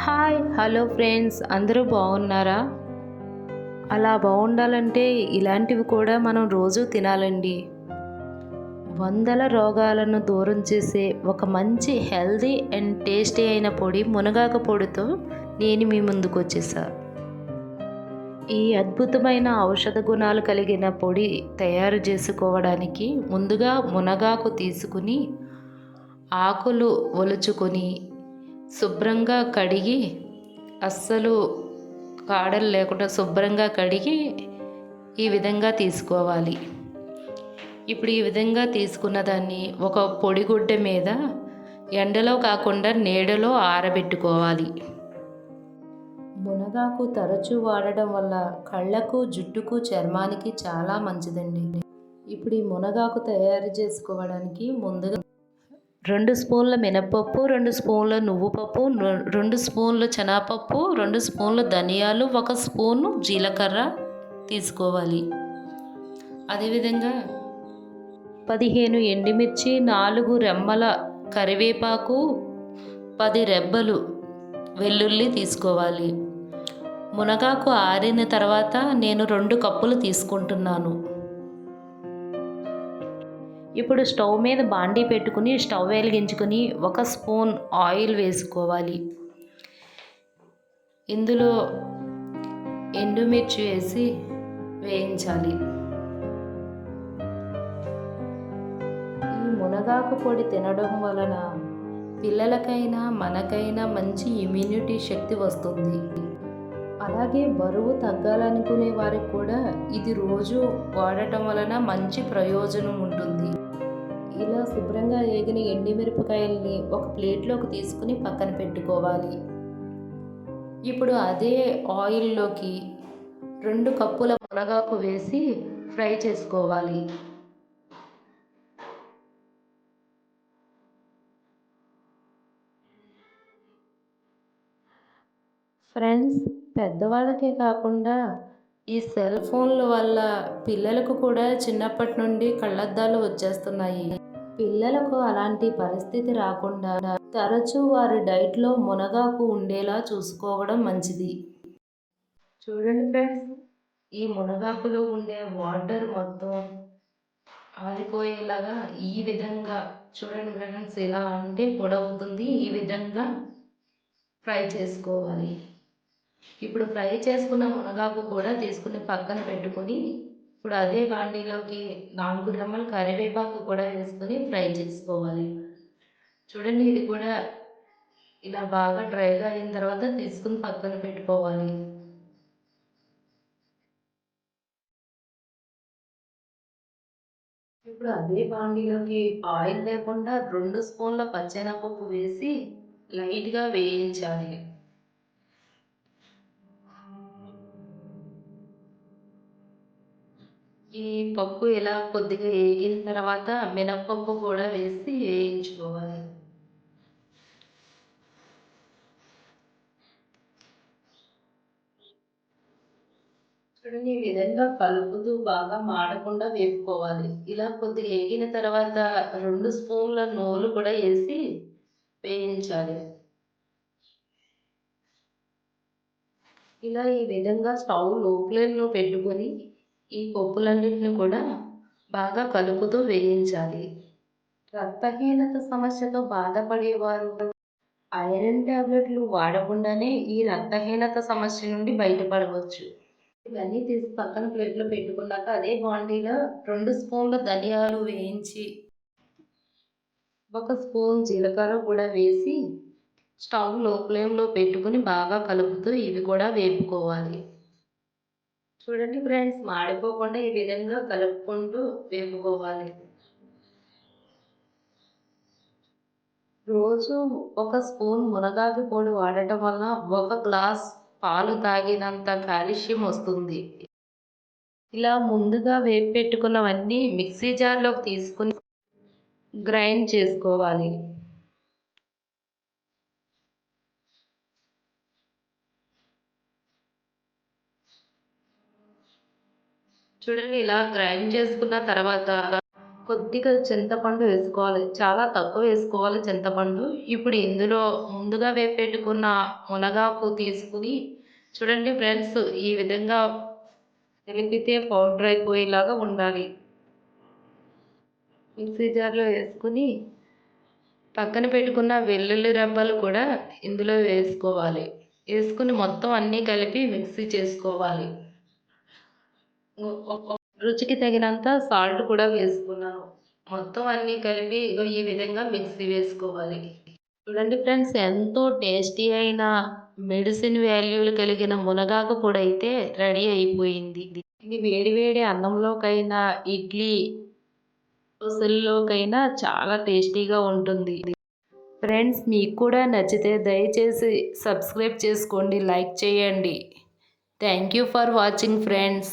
Hi hello friends అందరూ బాగున్నారా? అలా బాగుండాలంటే ఇలాంటివి కూడా మనం రోజు తినాలండి. వందల రోగాలను దూరం చేసే ఒక మంచి హెల్దీ అండ్ టేస్టీ అయిన పొడి మునగాకు పొడితో నేను మీ ముందుకు వచ్చేసా. ఈ అద్భుతమైన ఔషధ గుణాలు కలిగిన పొడి తయారు చేసుకోవడానికి ముందుగా మునగాకు తీసుకుని ఆకులు ఒలుచుకొని శుభ్రంగా కడిగి అస్సలు కాడలు లేకుండా శుభ్రంగా కడిగి ఈ విధంగా తీసుకోవాలి. ఇప్పుడు ఈ విధంగా తీసుకున్న దాన్ని ఒక పొడిగుడ్డ మీద ఎండలో కాకుండా నీడలో ఆరబెట్టుకోవాలి. మునగాకు తరచూ వాడడం వల్ల కళ్ళకు జుట్టుకు చర్మానికి చాలా మంచిదండి. ఇప్పుడు ఈ మునగాకు తయారు చేసుకోవడానికి ముందుగా రెండు స్పూన్ల మినపప్పు రెండు స్పూన్ల నువ్వు పప్పు రెండు స్పూన్ల శనగపప్పు రెండు స్పూన్ల ధనియాలు ఒక స్పూను జీలకర్ర తీసుకోవాలి. అదేవిధంగా పదిహేను ఎండుమిర్చి నాలుగు రెమ్మల కరివేపాకు పది రెబ్బలు వెల్లుల్లి తీసుకోవాలి. మునగాకు ఆరిన తర్వాత నేను రెండు కప్పులు తీసుకుంటున్నాను. ఇప్పుడు స్టవ్ మీద బాండీ పెట్టుకుని స్టవ్ వెలిగించుకుని ఒక స్పూన్ ఆయిల్ వేసుకోవాలి. ఇందులో ఎండుమిర్చి వేసి వేయించాలి. ఈ మునగాకు పొడి తినడం వలన పిల్లలకైనా మనకైనా మంచి ఇమ్యూనిటీ శక్తి వస్తుంది. అలాగే బరువు తగ్గాలనుకునే వారికి కూడా ఇది రోజు వాడటం వలన మంచి ప్రయోజనం ఉంటుంది. ఇలా శుభ్రంగా ఏగిన ఎండిమిరపకాయల్ని ఒక ప్లేట్లోకి తీసుకుని పక్కన పెట్టుకోవాలి. ఇప్పుడు అదే ఆయిల్లోకి రెండు కప్పుల మునగాకు వేసి ఫ్రై చేసుకోవాలి. ఫ్రెండ్స్ పెద్దవాళ్ళకే కాకుండా ఈ సెల్ ఫోన్ల వల్ల పిల్లలకు కూడా చిన్నప్పటి నుండి కళ్ళద్దాలు వచ్చేస్తున్నాయి. పిల్లలకు అలాంటి పరిస్థితి రాకుండా తరచూ వారి డైట్లో మునగాకు ఉండేలా చూసుకోవడం మంచిది. చూడండి ఫ్రెండ్స్ ఈ మునగాకులో ఉండే వాటర్ మొత్తం ఆరిపోయేలాగా ఈ విధంగా చూడండి ఫ్రెండ్స్ ఇలా అంటే పొడవుతుంది. ఈ విధంగా ఫ్రై చేసుకోవాలి. ఇప్పుడు ఫ్రై చేసుకున్న మునగాకు కూడా తీసుకుని పక్కన పెట్టుకొని ఇప్పుడు అదే బాండీలోకి నాలుగు గ్రాముల కరివేపాకు కూడా వేసుకొని ఫ్రై చేసుకోవాలి. చూడండి ఇది కూడా ఇలా బాగా డ్రైగా అయిన తర్వాత తీసుకుని పక్కన పెట్టుకోవాలి. ఇప్పుడు అదే బాండీలోకి ఆయిల్ లేకుండా రెండు స్పూన్ల పచ్చెనపప్పు వేసి లైట్గా వేయించాలి. ఈ పప్పు ఇలా కొద్దిగా వేగిన తర్వాత మినప్పప్పు కూడా వేసి వేయించుకోవాలి. చూడండి ఈ విధంగా కలుపుతూ బాగా మాడకుండా వేపుకోవాలి. ఇలా కొద్దిగా వేగిన తర్వాత రెండు స్పూన్ల నూనె కూడా వేసి వేయించాలి. ఇలా ఈ విధంగా స్టవ్లో పెట్టుకొని ఈ పప్పులన్నింటిని కూడా బాగా కలుపుతూ వేయించాలి. రక్తహీనత సమస్యతో బాధపడేవారు ఐరన్ టాబ్లెట్లు వాడకుండానే ఈ రక్తహీనత సమస్య నుండి బయటపడవచ్చు. ఇవన్నీ తీసి పక్కన ప్లేట్లో పెట్టుకున్నాక అదే బాండీలో రెండు స్పూన్ల ధనియాలు వేయించి ఒక స్పూన్ జీలకర్ర కూడా వేసి స్టవ్లో ఫ్లేమ్లో పెట్టుకుని బాగా కలుపుతూ ఇవి కూడా వేపుకోవాలి. చూడండి ఫ్రెండ్స్ మాడిపోకుండా ఈ విధంగా కలుపుకుంటూ వేపుకోవాలి. రోజు ఒక స్పూన్ మునగాకు పొడి వాడటం వల్ల ఒక గ్లాస్ పాలు తాగినంత కాల్షియం వస్తుంది. ఇలా ముందుగా వేపు పెట్టుకున్నవన్నీ మిక్సీ జార్లోకి తీసుకుని గ్రైండ్ చేసుకోవాలి. చూడండి ఇలా గ్రైండ్ చేసుకున్న తర్వాత కొద్దిగా చింతపండు వేసుకోవాలి. చాలా తక్కువ వేసుకోవాలి చింతపండు. ఇప్పుడు ఇందులో ముందుగా వేపెట్టుకున్న మునగాకు తీసుకుని చూడండి ఫ్రెండ్స్ ఈ విధంగా తెలిపితే పౌడర్ అయిపోయేలాగా ఉండాలి. మిక్సీ జార్లో వేసుకుని పక్కన పెట్టుకున్న వెల్లుల్లి రెబ్బలు కూడా ఇందులో వేసుకోవాలి. వేసుకుని మొత్తం అన్నీ కలిపి మిక్సీ చేసుకోవాలి. రుచికి తగినంత సాల్ట్ కూడా వేసుకున్నాను. మొత్తం అన్నీ కలిపి ఈ విధంగా మిక్సీ వేసుకోవాలి. చూడండి ఫ్రెండ్స్ ఎంతో టేస్టీ అయిన మెడిసిన్ వాల్యూలు కలిగిన మునగాకు పొడి అయితే రెడీ అయిపోయింది. ఇది వేడి వేడి అన్నంలోకైనా ఇడ్లీ దోశల్లోకైనా చాలా టేస్టీగా ఉంటుంది. ఫ్రెండ్స్ మీకు కూడా నచ్చితే దయచేసి సబ్స్క్రైబ్ చేసుకోండి లైక్ చేయండి. Thank you for watching friends.